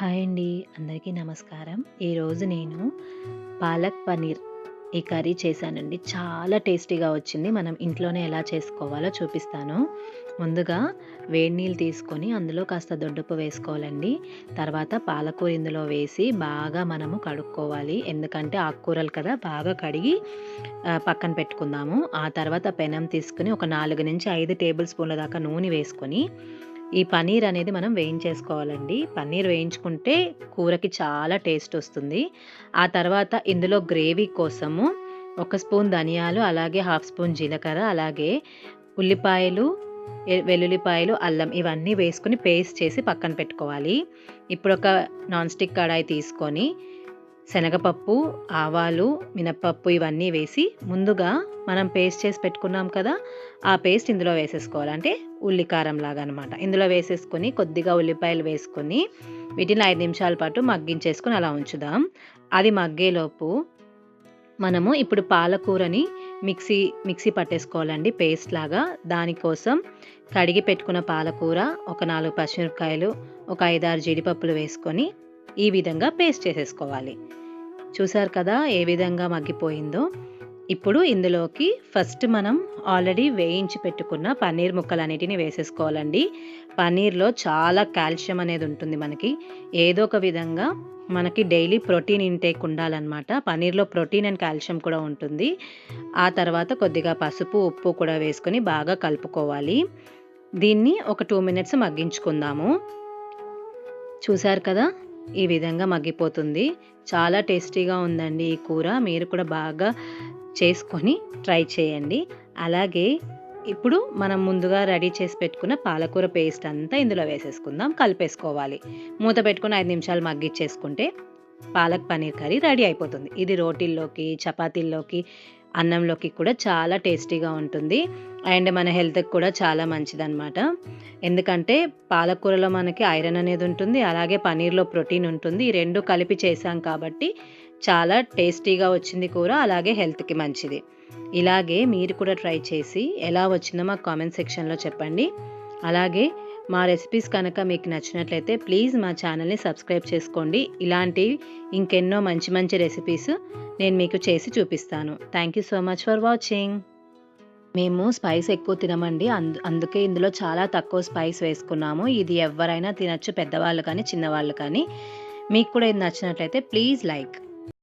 Hi అండి. అందరికీ నమస్కారం. ఈరోజు నేను పాలక్ పనీర్ ఈ కర్రీ చేశానండి. చాలా టేస్టీగా వచ్చింది. మనం ఇంట్లోనే ఎలా చేసుకోవాలో చూపిస్తాను. ముందుగా వేడి నీళ్ళు తీసుకొని అందులో కాస్త దొడ్డుప్పు వేసుకోవాలండి. తర్వాత పాలకూర ఇందులో వేసి బాగా మనము కడుక్కోవాలి. ఎందుకంటే ఆకుకూరలు కదా బాగా కడిగి పక్కన పెట్టుకుందాము. ఆ తర్వాత పెనం తీసుకుని ఒక నాలుగు నుంచి ఐదు టేబుల్ స్పూన్ల దాకా నూనె వేసుకొని ఈ పన్నీర్ అనేది మనం వేయించేసుకోవాలండి. పన్నీర్ వేయించుకుంటే కూరకి చాలా టేస్ట్ వస్తుంది. ఆ తర్వాత ఇందులో గ్రేవీ కోసము ఒక స్పూన్ ధనియాలు అలాగే హాఫ్ స్పూన్ జీలకర్ర అలాగే ఉల్లిపాయలు వెల్లుల్లిపాయలు అల్లం ఇవన్నీ వేసుకుని పేస్ట్ చేసి పక్కన పెట్టుకోవాలి. ఇప్పుడు ఒక నాన్ స్టిక్ కడాయి తీసుకొని శనగపప్పు ఆవాలు మినప్పప్పు ఇవన్నీ వేసి ముందుగా మనం పేస్ట్ చేసి పెట్టుకున్నాం కదా ఆ పేస్ట్ ఇందులో వేసేసుకోవాలి. అంటే ఉల్లికారం లాగా అనమాట ఇందులో వేసేసుకొని కొద్దిగా ఉల్లిపాయలు వేసుకొని వీటిని ఐదు నిమిషాల పాటు మగ్గించేసుకొని అలా ఉంచుదాం. అది మగ్గేలోపు మనము ఇప్పుడు పాలకూరని మిక్సీ మిక్సీ పట్టేసుకోవాలండి పేస్ట్ లాగా. దానికోసం కడిగి పెట్టుకున్న పాలకూర ఒక నాలుగు పచ్చిమిరపకాయలు ఒక ఐదారు జీడిపప్పులు వేసుకొని ఈ విధంగా పేస్ట్ చేసేసుకోవాలి. చూసారు కదా ఏ విధంగా మగ్గిపోయిందో? ఇప్పుడు ఇందులోకి ఫస్ట్ మనం ఆల్రెడీ వేయించి పెట్టుకున్న పన్నీర్ ముక్కలన్నిటిని వేసేసుకోవాలండి. పన్నీర్లో చాలా కాల్షియం అనేది ఉంటుంది మనకి. ఏదో ఒక విధంగా మనకి డైలీ ప్రోటీన్ ఇంటేక్ ఉండాలన్నమాట. పన్నీర్లో ప్రోటీన్ అండ్ కాల్షియం కూడా ఉంటుంది. ఆ తర్వాత కొద్దిగా పసుపు ఉప్పు కూడా వేసుకొని బాగా కలుపుకోవాలి. దీన్ని ఒక టూ మినిట్స్ మగ్గించుకుందాము. చూసారు కదా? ఈ విధంగా మగ్గిపోతుంది. చాలా టేస్టీగా ఉందండి ఈ కూర. మీరు కూడా బాగా చేసుకొని ట్రై చేయండి. అలాగే ఇప్పుడు మనం ముందుగా రెడీ చేసి పెట్టుకున్న పాలకూర పేస్ట్ అంతా ఇందులో వేసేసుకుందాం. కలిపేసుకోవాలి. మూత పెట్టుకుని ఐదు నిమిషాలు మగ్గిచ్చేసుకుంటే పాలక్ పన్నీర్ కర్రీ రెడీ అయిపోతుంది. ఇది రోటీల్లోకి చపాతీల్లోకి అన్నంలోకి కూడా చాలా టేస్టీగా ఉంటుంది. అండ్ మన హెల్త్కి కూడా చాలా మంచిదన్నమాట. ఎందుకంటే పాలకూరలో మనకి ఐరన్ అనేది ఉంటుంది అలాగే పన్నీర్లో ప్రోటీన్ ఉంటుంది. ఈ రెండు కలిపి చేసాం కాబట్టి చాలా టేస్టీగా వచ్చింది కూర అలాగే హెల్త్కి మంచిది. ఇలాగే మీరు కూడా ట్రై చేసి ఎలా వచ్చిందో మాకు కామెంట్ సెక్షన్లో చెప్పండి. అలాగే మా రెసిపీస్ కనుక మీకు నచ్చినట్లయితే ప్లీజ్ మా ఛానల్ని సబ్స్క్రైబ్ చేసుకోండి. ఇలాంటి ఇంకెన్నో మంచి మంచి రెసిపీస్ నేను మీకు చేసి చూపిస్తాను. Thank you so much for watching మేము స్పైస్ ఎక్కువ తినమండి. అందు అందుకే ఇందులో చాలా తక్కువ స్పైస్ వేసుకున్నాము. ఇది ఎవరైనా తినచ్చు పెద్దవాళ్ళు కానీ చిన్నవాళ్ళు కానీ. మీకు కూడా ఇది నచ్చినట్లయితే ప్లీజ్ లైక్